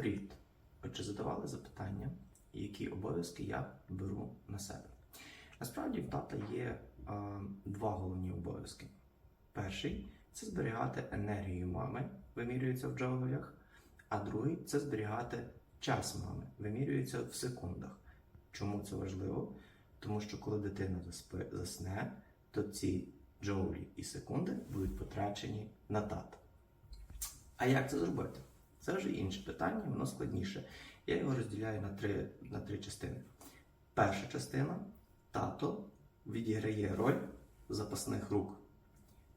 Привіт! Ви задавали запитання, які обов'язки я беру на себе? Насправді в тата є е, два головні обов'язки. Перший це зберігати енергію мами, вимірюється в джоулях, а другий це зберігати час мами, вимірюється в секундах. Чому це важливо? Тому що коли дитина засне, то ці джоулі і секунди будуть потрачені на тата. А як це зробити? Це вже інше питання, воно складніше. Я його розділяю на три, на три частини. Перша частина тато відіграє роль запасних рук.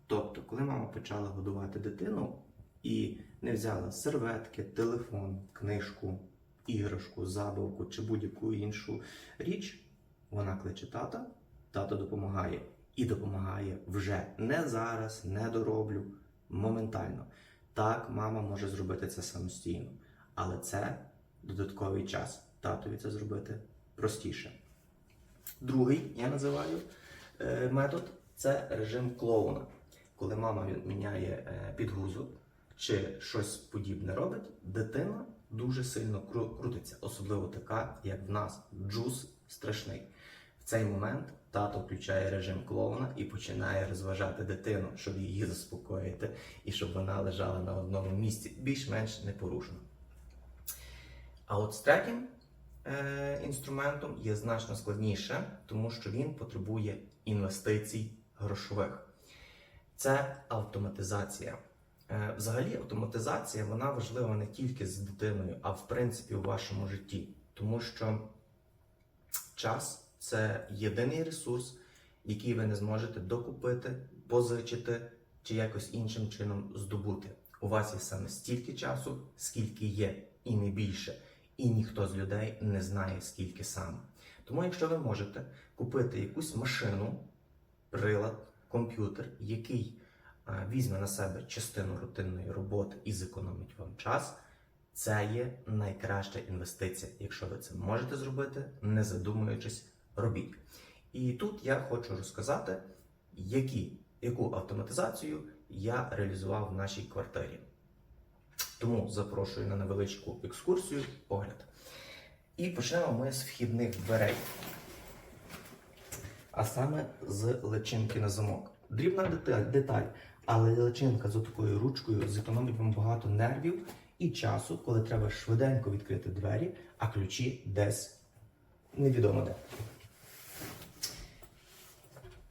Тобто, коли мама почала годувати дитину і не взяла серветки, телефон, книжку, іграшку, забавку чи будь-яку іншу річ, вона кличе тата, тато допомагає. І допомагає вже не зараз, не дороблю, моментально. Так, мама може зробити це самостійно, але це додатковий час. Татові це зробити простіше. Другий я називаю е, метод це режим клоуна. Коли мама міняє е, підгузок чи щось подібне робить, дитина дуже сильно крутиться, особливо така, як в нас, джуз страшний. В цей момент тато включає режим клоуна і починає розважати дитину, щоб її заспокоїти і щоб вона лежала на одному місці, більш-менш непорушно. А от з третім е, інструментом є значно складніше, тому що він потребує інвестицій грошових. Це автоматизація. Е, Взагалі, автоматизація вона важлива не тільки з дитиною, а в принципі у вашому житті, тому що час це єдиний ресурс, який ви не зможете докупити, позичити чи якось іншим чином здобути. У вас є саме стільки часу, скільки є, і не більше. І ніхто з людей не знає, скільки саме. Тому, якщо ви можете купити якусь машину, прилад, комп'ютер, який візьме на себе частину рутинної роботи і зекономить вам час, це є найкраща інвестиція. Якщо ви це можете зробити, не задумуючись, робіть. І тут я хочу розказати, які, яку автоматизацію я реалізував в нашій квартирі. Тому запрошую на невеличку екскурсію, огляд. І почнемо ми з вхідних дверей. А саме з личинки на замок. Дрібна деталь, деталь, але личинка з такою ручкою зекономить вам багато нервів і часу, коли треба швиденько відкрити двері, а ключі десь невідомо де.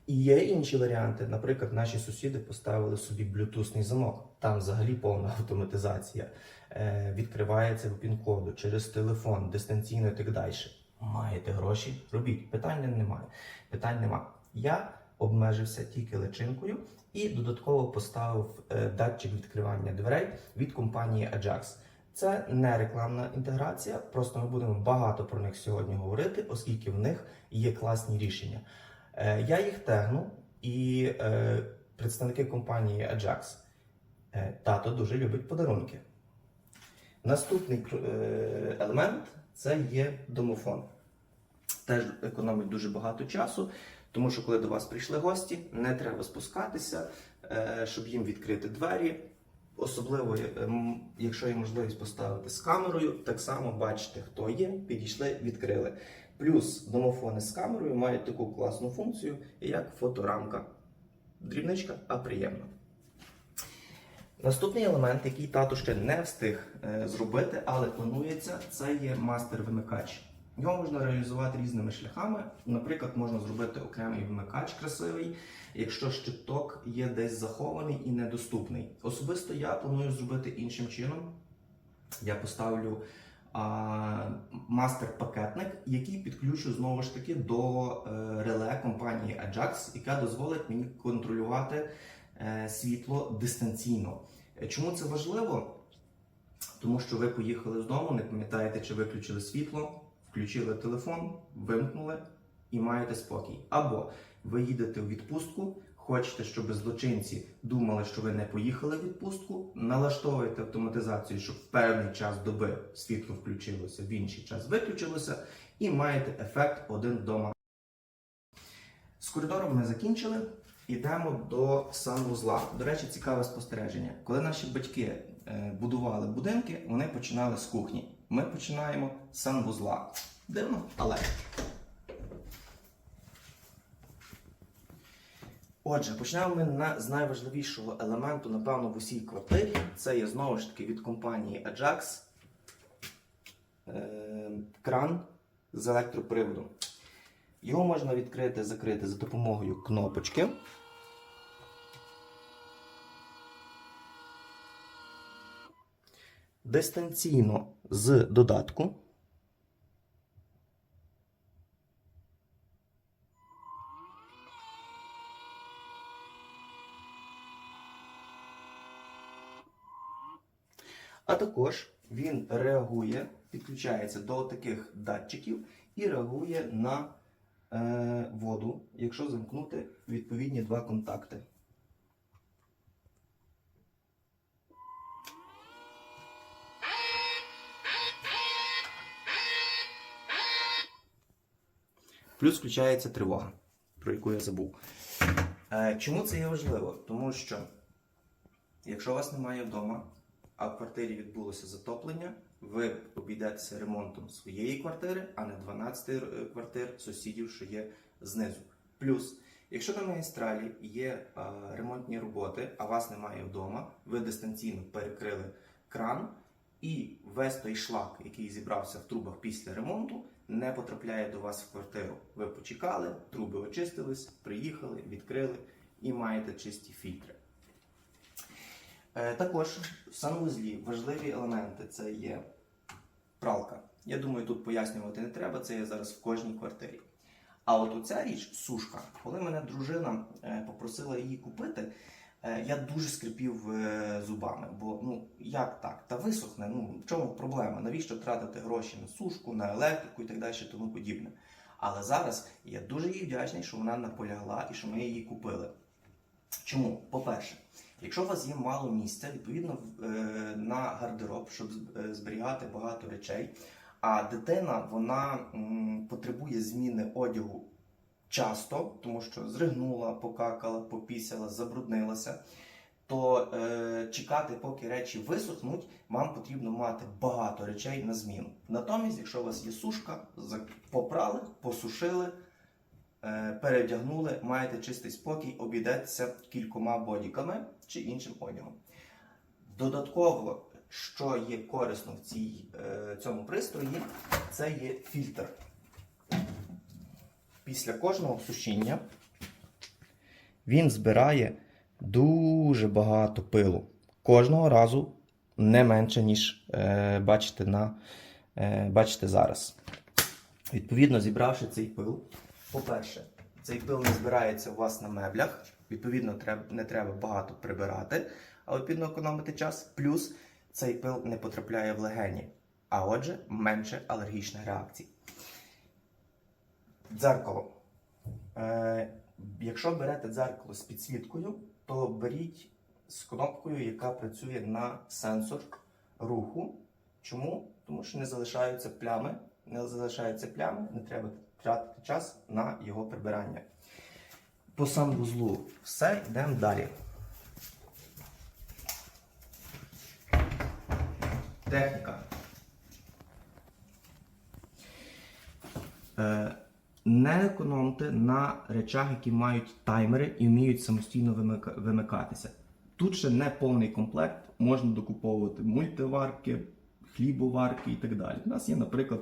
І є інші варіанти. Наприклад, наші сусіди поставили собі блютусний замок. Там взагалі повна автоматизація. Е, відкривається по пін-коду через телефон, дистанційно і так далі. Маєте гроші, робіть. Питання немає. Питань нема. Я обмежився тільки личинкою і додатково поставив е, датчик відкривання дверей від компанії Ajax. Це не рекламна інтеграція, просто ми будемо багато про них сьогодні говорити, оскільки в них є класні рішення. Е, Я їх тегну, і е, представники компанії Ajax. Е, Тато дуже любить подарунки. Наступний елемент це є домофон. Теж економить дуже багато часу, тому що коли до вас прийшли гості, не треба спускатися, щоб їм відкрити двері. Особливо, якщо є можливість поставити з камерою, так само бачите, хто є, підійшли, відкрили. Плюс домофони з камерою мають таку класну функцію, як фоторамка. Дрібничка, а приємно. Наступний елемент, який тато ще не встиг е, зробити, але планується, це є мастер-вимикач. Його можна реалізувати різними шляхами. Наприклад, можна зробити окремий вимикач красивий, якщо щиток є десь захований і недоступний. Особисто я планую зробити іншим чином. Я поставлю мастер-пакетник, який підключу знову ж таки до е, реле компанії Ajax, яка дозволить мені контролювати е, світло дистанційно. Е, Чому це важливо? Тому що ви поїхали з дому, не пам'ятаєте, чи виключили світло, включили телефон, вимкнули і маєте спокій. Або ви їдете у відпустку, хочете, щоб злочинці думали, що ви не поїхали в відпустку, налаштовуєте автоматизацію, щоб в певний час доби світло включилося, в інший час виключилося, і маєте ефект один вдома. З коридором ми закінчили. Йдемо до санвузла. До речі, цікаве спостереження. Коли наші батьки е, будували будинки, вони починали з кухні. Ми починаємо з санвузла. Дивно, але. Отже, почнемо ми на, з найважливішого елементу, напевно, в усій квартирі. Це є знову ж таки від компанії Ajax е, кран з електроприводом. Його можна відкрити, закрити за допомогою кнопочки. Дистанційно з додатку. А також він реагує, підключається до таких датчиків і реагує на е, воду, якщо замкнути відповідні два контакти. Плюс включається тривога, про яку я забув. Е, чому це є важливо? Тому що якщо вас немає вдома, а в квартирі відбулося затоплення, ви обійдетеся ремонтом своєї квартири, а не 12 е, квартир сусідів, що є знизу. Плюс, якщо на магістралі є ремонтні роботи, а вас немає вдома, ви дистанційно перекрили кран, і весь той шлак, який зібрався в трубах після ремонту, не потрапляє до вас в квартиру. Ви почекали, труби очистились, приїхали, відкрили і маєте чисті фільтри. Е, Також в санвузлі важливі елементи це є пралка. Я думаю, тут пояснювати не треба, це є зараз в кожній квартирі. А от оця річ сушка, коли мене дружина е, попросила її купити, е, я дуже скрипів зубами. Бо ну як так? Та висохне, ну в чому проблема? Навіщо тратити гроші на сушку, на електрику і так далі, тому подібне. Але зараз я дуже їй вдячний, що вона наполягла і що ми її купили. Чому? По-перше, якщо у вас є мало місця, відповідно е, на гардероб, щоб е, зберігати багато речей, а дитина вона потребує зміни одягу часто, тому що зригнула, покакала, попісяла, забруднилася. То е, чекати, поки речі висохнуть, вам потрібно мати багато речей на зміну. Натомість, якщо у вас є сушка, попрали, посушили, перевдягнули, маєте чистий спокій, обійдетеся кількома бодіками чи іншим одягом. Додатково, що є корисно в цій, е, цьому пристрої, це є фільтр. Після кожного сушіння він збирає дуже багато пилу. Кожного разу не менше, ніж е, бачите, на, е, бачите зараз. Відповідно, зібравши цей пил, по-перше, цей пил не збирається у вас на меблях, відповідно, не треба багато прибирати, а відповідно економити час. Плюс цей пил не потрапляє в легені, а отже, менше алергічних реакцій. Дзеркало. Е, якщо берете дзеркало з підсвіткою, то беріть з кнопкою, яка працює на сенсор руху. Чому? Тому що не залишаються плями, не залишаються плями, не треба тратити час на його прибирання. По санвузлу все, йдемо далі. Техніка. Е, не економте на речах, які мають таймери і вміють самостійно вимикатися. Тут ще не повний комплект, можна докуповувати мультиварки, хлібоварки і так далі. У нас є, наприклад,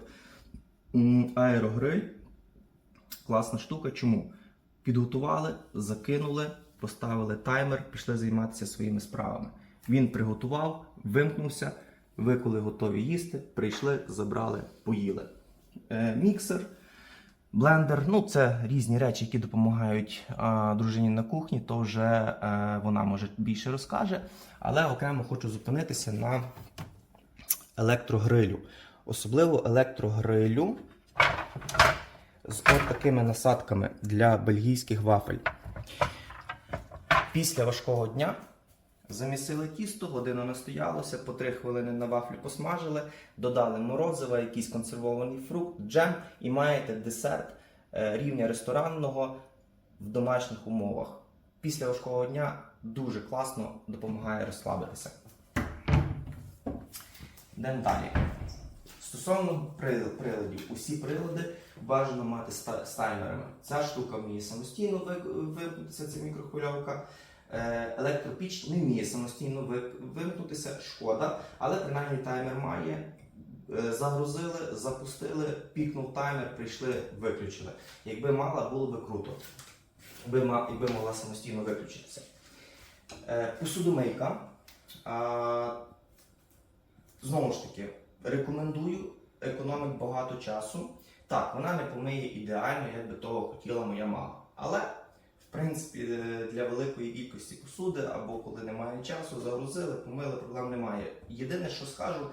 аерогриль. Класна штука. Чому? Підготували, закинули, поставили таймер, пішли займатися своїми справами. Він приготував, вимкнувся. Ви, коли готові їсти, прийшли, забрали, поїли. Е, міксер. Блендер, ну це різні речі, які допомагають а, дружині на кухні, то вже е, вона може більше розкаже. Але окремо хочу зупинитися на електрогрилю. Особливо електрогрилю з от такими насадками для бельгійських вафель. Після важкого дня замісили тісто, годину настоялося, по 3 хвилини на вафлі посмажили, додали морозива, якийсь консервований фрукт, джем і маєте десерт е, рівня ресторанного в домашніх умовах. Після важкого дня дуже класно допомагає розслабитися. Йдемо далі. Стосовно приладів, усі прилади бажано мати з таймерами. Ця штука вміє самостійно ви- вимкнутися, це мікрохвильовка. Е, Електропіч не вміє самостійно ви- вимкнутися, шкода, але принаймні таймер має. Е, Загрузили, запустили, пікнув таймер, прийшли, виключили. Якби мала, було би круто. Якби, могла самостійно виключитися. Е, Посудомийка. Знову ж таки, рекомендую, економить багато часу. Так, вона не помиє ідеально, як би того хотіла моя мама. Але, в принципі, е, для великої кількості посуди або коли немає часу, загрузили, помили, проблем немає. Єдине, що скажу,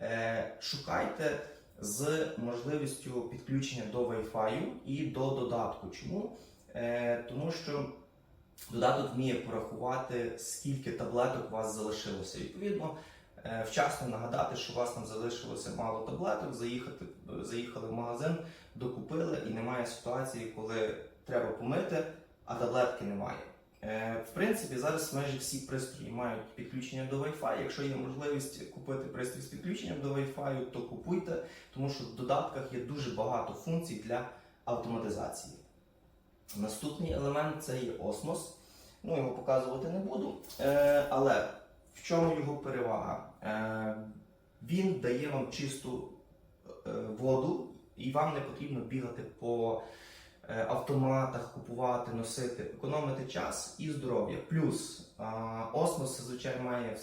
е, шукайте з можливістю підключення до Wi-Fi і до додатку. Чому? Е, Тому що додаток вміє порахувати, скільки таблеток у вас залишилося. Відповідно, вчасно нагадати, що у вас там залишилося мало таблеток, заїхати, заїхали в магазин, докупили, і немає ситуації, коли треба помити, а таблетки немає. Е, В принципі, зараз майже всі пристрої мають підключення до Wi-Fi. Якщо є можливість купити пристрій з підключенням до Wi-Fi, то купуйте, тому що в додатках є дуже багато функцій для автоматизації. Наступний елемент це є осмос. Ну, його показувати не буду. Е, але в чому його перевага? Е, він дає вам чисту е, воду, і вам не потрібно бігати по е, автоматах, купувати, носити, економити час і здоров'я. Плюс осмос зазвичай має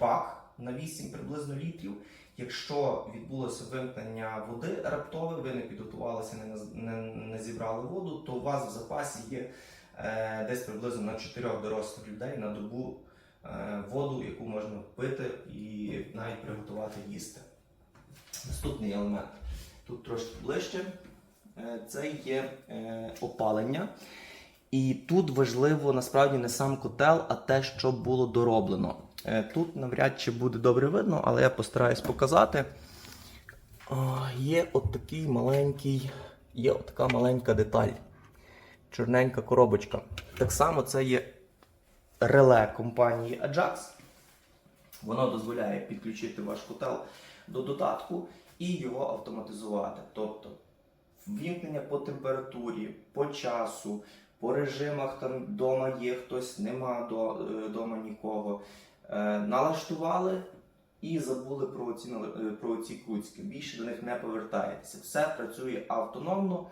бак на 8 приблизно літрів. Якщо відбулося вимкнення води раптове, ви не підготувалися, не, не, не зібрали воду, то у вас в запасі є е, десь приблизно на 4 дорослих людей на добу воду, яку можна пити і навіть приготувати їсти. Наступний елемент тут трошки ближче. Е, Це є е, опалення. І тут важливо насправді не сам котел, а те, що було дороблено. Е, Тут навряд чи буде добре видно, але я постараюсь показати. Є от такий маленький, є от така маленька деталь. Чорненька коробочка. Так само це є реле компанії Ajax. Воно дозволяє підключити ваш котел до додатку і його автоматизувати. Тобто ввімкнення по температурі, по часу, по режимах там вдома є хтось, нема до, е, нікого. Е, налаштували і забули про ці, е, про ці куцьки. Більше до них не повертаєтеся. Все працює автономно.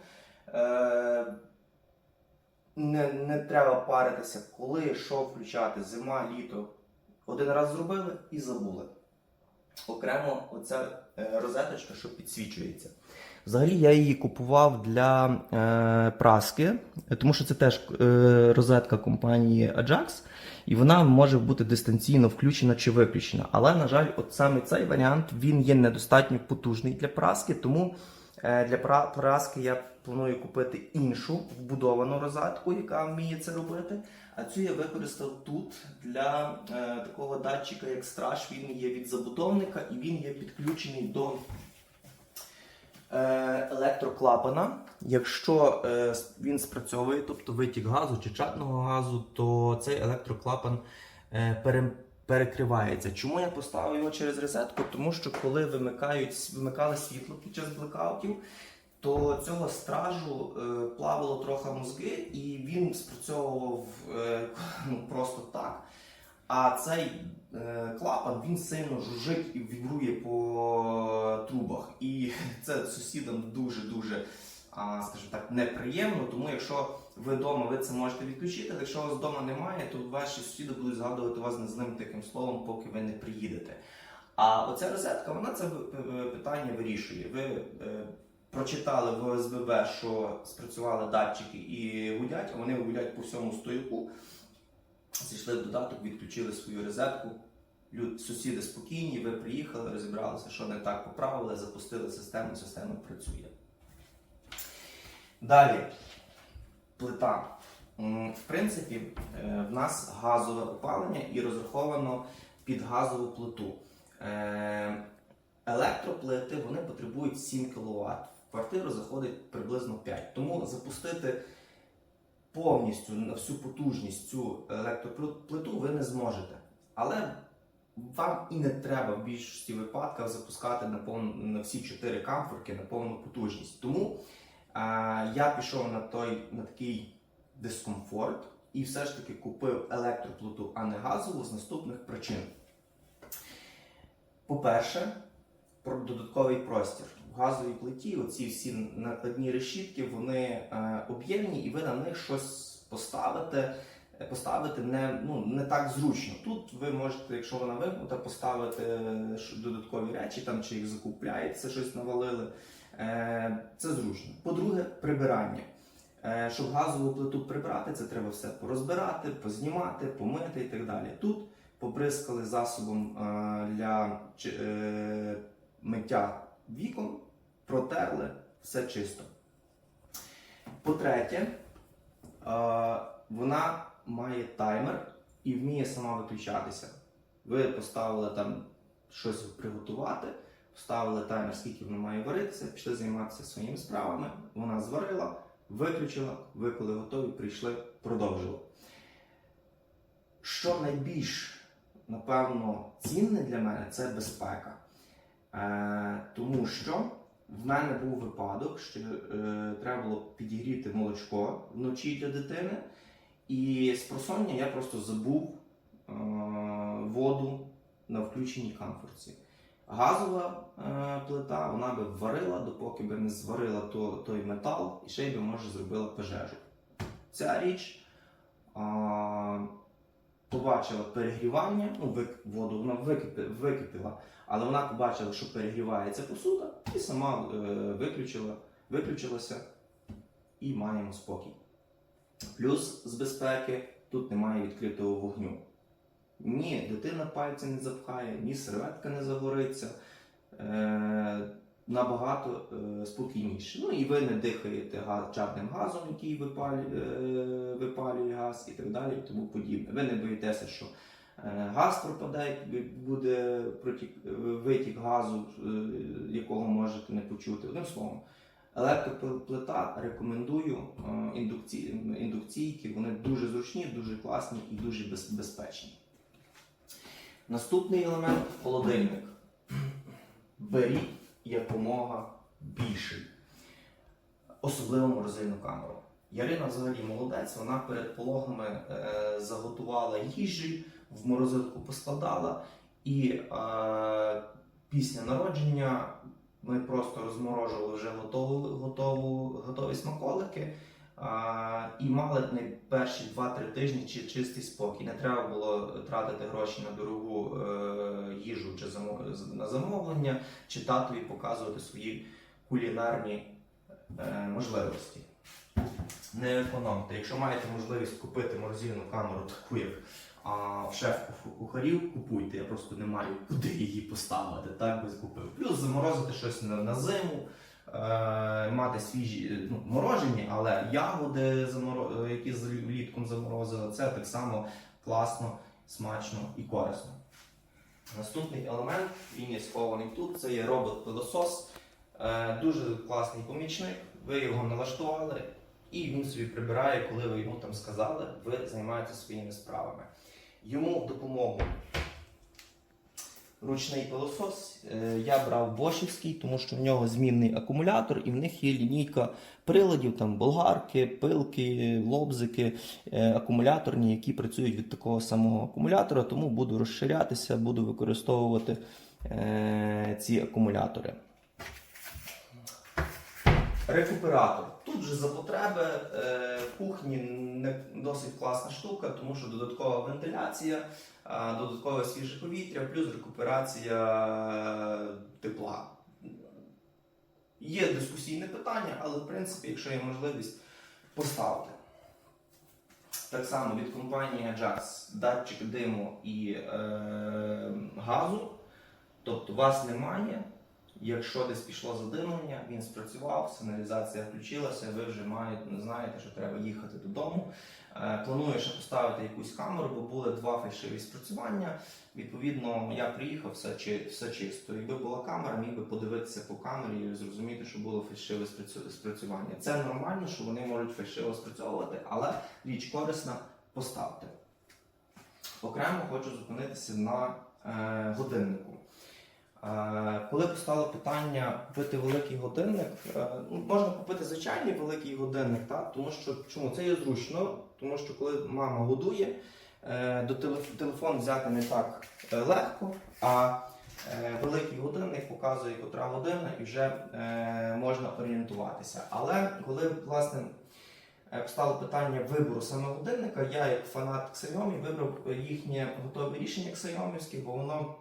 Не, не треба паритися, коли що включати, зима, літо. Один раз зробили і забули. Окремо оця е, розеточка, що підсвічується. Взагалі я її купував для е, праски, тому що це теж е, розетка компанії Ajax, і вона може бути дистанційно включена чи виключена. Але, на жаль, от саме цей варіант він є недостатньо потужний для праски, тому для пра- праски я планую купити іншу вбудовану розетку, яка вміє це робити. А цю я використав тут для е, такого датчика, як страж. Він є від забудовника і він є підключений до е, електроклапана. Якщо е, він спрацьовує, тобто витік газу чи чатного газу, то цей електроклапан е, пере, перекривається. Чому я поставив його через розетку? Тому що коли вимикають, вимикали світло під час блекаутів, то цього стражу е, плавало трохи мозги, і він спрацьовував е, ну, просто так. А цей е, клапан він сильно жужжить і вібрує по трубах. І це сусідам дуже-дуже, скажімо так, неприємно. Тому якщо ви вдома ви це можете відключити, якщо вас вдома немає, то ваші сусіди будуть згадувати вас незлим таким словом, поки ви не приїдете. А оця розетка, вона це е, питання вирішує. Ви е, прочитали в ОСББ, що спрацювали датчики і гудять, а вони гудять по всьому стояку. Зайшли в додаток, відключили свою розетку. Люд, сусіди спокійні, ви приїхали, розібралися, що не так поправили, запустили систему, система працює. Далі, плита. В принципі, е, в нас газове опалення і розраховано під газову плиту. Е, Електроплити вони потребують 7 кВт. В квартиру заходить приблизно 5. Тому запустити повністю на всю потужність цю електроплиту ви не зможете. Але вам і не треба в більшості випадків запускати на, повну, на всі чотири камфорки на повну потужність. Тому я пішов на той на такий дискомфорт і все ж таки купив електроплиту, а не газову з наступних причин. По-перше, про додатковий простір. В газовій плиті оці всі накладні решітки, вони е, об'ємні, і ви на них щось поставите. е, Поставити не, ну, не так зручно. Тут ви можете, якщо вона вимкнута, поставити е, додаткові речі, там чи їх закупляєте, щось навалили. Е, це зручно. По-друге, прибирання. Е, щоб газову плиту прибрати, це треба все порозбирати, познімати, помити і так далі. Тут поприскали засобом е, для миття вікон, протерли, все чисто. По-третє, вона має таймер і вміє сама виключатися. Ви поставили там щось приготувати, поставили таймер, скільки воно має варитися, пішли займатися своїми справами. Вона зварила, виключила, ви коли готові, прийшли, продовжили. Що найбільш, напевно, цінне для мене це безпека. Е, тому що в мене був випадок, що е, треба було підігріти молочко вночі для дитини, і з просоння я просто забув е, воду на включеній камфорці. Газова е, плита вона би варила, допоки би не зварила то, той метал, і ще й би може зробила пожежу. Ця річ а, побачила перегрівання, ну, вик, воду вона википи, википіла, але вона побачила, що перегрівається посуда, і сама е, виключила, виключилася і маємо спокій. Плюс з безпеки тут немає відкритого вогню. Ні, дитина пальця не запхає, ні серветка не загориться. Е, набагато е, спокійніше. Ну і ви не дихаєте газ, чадним газом, який випалює, е, випалює газ, і так далі, і тому подібне. Ви не боїтеся, що газ пропаде, буде протік, витік газу, якого можете не почути. Одним словом, електроплита рекомендую індукційки, вони дуже зручні, дуже класні і дуже безпечні. Наступний елемент холодильник. Беріть якомога більший, особливо морозильну камеру. Ярина взагалі молодець, вона перед пологами е, заготувала їжі, в морозилку поскладала, і е, після народження ми просто розморожували вже готову, готову, готові смаколики. І мали не перші 2-3 тижні чи чистий спокій. Не треба було тратити гроші на дорогу е, їжу чи замо- на замовлення, чи татові показувати свої кулінарні е, можливості. Не економте. Якщо маєте можливість купити морозильну камеру, таку як а, в шеф-кухарів, купуйте. Я просто не маю куди її поставити. Так би купив. Плюс заморозити щось на, на зиму. Е, мати свіжі ну, морожені, але ягоди, е, які з влітком заморозили, це так само класно, смачно і корисно. Наступний елемент, він є схований тут, це є робот-пилосос. Е, дуже класний помічник. Ви його налаштували, і він собі прибирає, коли ви йому там сказали, ви займаєтеся своїми справами. Йому в допомогу ручний пилосос. Е, Я брав бошівський, тому що в нього змінний акумулятор, і в них є лінійка приладів, там болгарки, пилки, лобзики, е, акумуляторні, які працюють від такого самого акумулятора, тому буду розширятися, буду використовувати е, ці акумулятори. Рекуператор. Тут же за потреби е, в кухні не досить класна штука, тому що додаткова вентиляція, додаткове свіже повітря, плюс рекуперація е, тепла. Є дискусійне питання, але в принципі, якщо є можливість, поставте. Так само від компанії Ajax датчик диму і е, газу. Тобто вас немає. Якщо десь пішло задимлення, він спрацював, сигналізація включилася, ви вже маєте, знаєте, що треба їхати додому. Е, Планую ще поставити якусь камеру, бо були два фальшиві спрацювання. Відповідно, я приїхав, все, чи, все чисто. Якби була камера, міг би подивитися по камері і зрозуміти, що було фальшиве спрацювання. Це нормально, що вони можуть фальшиво спрацьовувати, але річ корисна, поставте. Окремо хочу зупинитися на е, годиннику. Е, Коли постало питання купити великий годинник, е, ну, можна купити звичайний великий годинник, так? тому що чому це є зручно, тому що коли мама годує, е, до телефон взяти не так легко, а великий годинник показує котра година і вже можна орієнтуватися. Але коли власне е, стало питання вибору саме годинника, я як фанат Xiaomi вибрав їхнє готове рішення Xiaomi, бо воно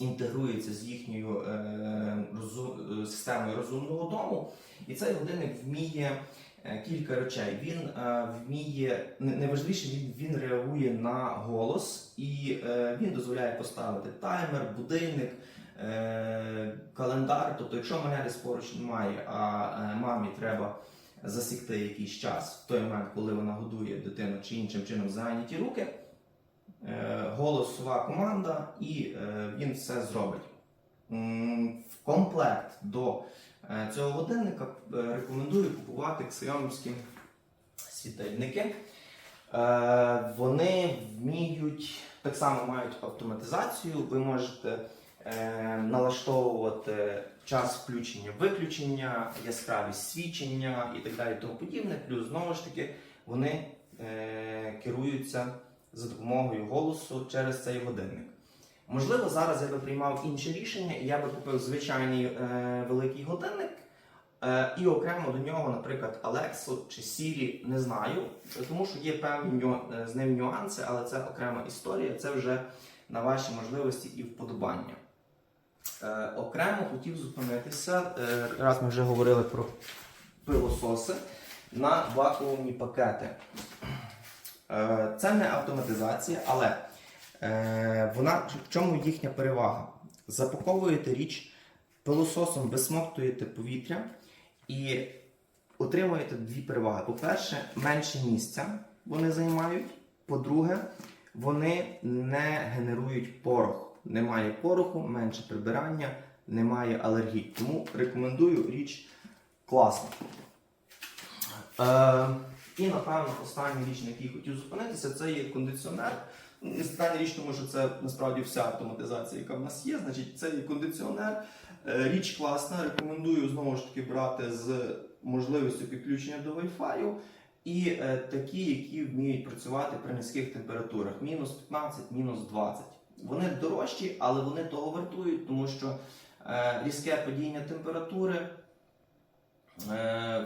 інтегрується з їхньою е, розу- е, системою розумного дому. І цей годинник вміє е, кілька речей. Він е, вміє найважливіше, він, він реагує на голос і е, він дозволяє поставити таймер, будильник. е, Календар, тобто, якщо мене десь поруч немає, а мамі треба засікти якийсь час в той момент, коли вона годує дитину чи іншим чином зайняті руки, голосова команда, і е, він все зробить. В комплект до е, цього годинника е, рекомендую купувати ксайомівські світильники. Е, Вони вміють, так само мають автоматизацію. Ви можете е, налаштовувати час включення-виключення, яскравість свічення і так далі. Тому подібне. Плюс знову ж таки вони е, керуються за допомогою голосу через цей годинник. Можливо, зараз я би приймав інше рішення, і я би купив звичайний е, великий годинник. Е, і окремо до нього, наприклад, Alexu чи Siri, не знаю, тому що є певні е, з ним нюанси, але це окрема історія, це вже на ваші можливості і вподобання. Е, окремо хотів зупинитися, е, раз ми вже говорили про пилососи, на вакуумні пакети. Е, Це не автоматизація, але е, вона в чому їхня перевага? Запаковуєте річ пилососом, висмоктуєте повітря і отримуєте дві переваги. По-перше, менше місця вони займають. По-друге, вони не генерують порох. Немає пороху, менше прибирання, немає алергій. Тому рекомендую річ класна. Е, і напевно остання річ, на якій хотів зупинитися, це є кондиціонер. Не остання річ, тому що це насправді вся автоматизація, яка в нас є. Значить, це є кондиціонер. Е, Річ класна. Рекомендую знову ж таки брати з можливістю підключення до Wi-Fi. І е, такі, які вміють працювати при низьких температурах, мінус 15, мінус 20. Вони дорожчі, але вони того вартують, тому що е, різке падіння температури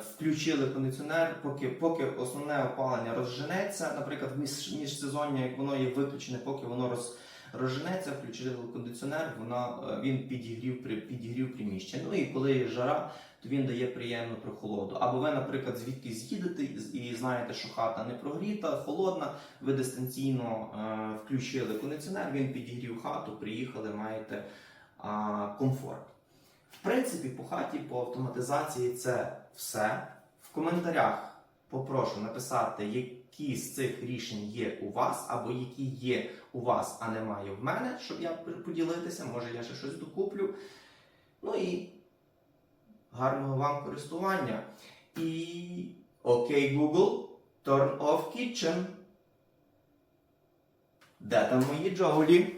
включили кондиціонер, поки, поки основне опалення розженеться, наприклад, між, міжсезоння, як воно є виключене, поки воно роз, розженеться, включили кондиціонер, вона, е, він підігрів, підігрів приміщення. Ну і коли є жара, то він дає приємну прохолоду. Або ви, наприклад, звідкись їдете і- знаєте, що хата не прогріта, холодна, ви дистанційно е, включили кондиціонер, він підігрів хату, приїхали, маєте а, комфорт. В принципі, по хаті, по автоматизації це все. В коментарях попрошу написати, які з цих рішень є у вас, або які є у вас, а немає в мене, щоб я поділитися. Може, я ще щось докуплю. Ну і гарного вам користування. І окей, Google, turn off kitchen. Де там мої джоулі?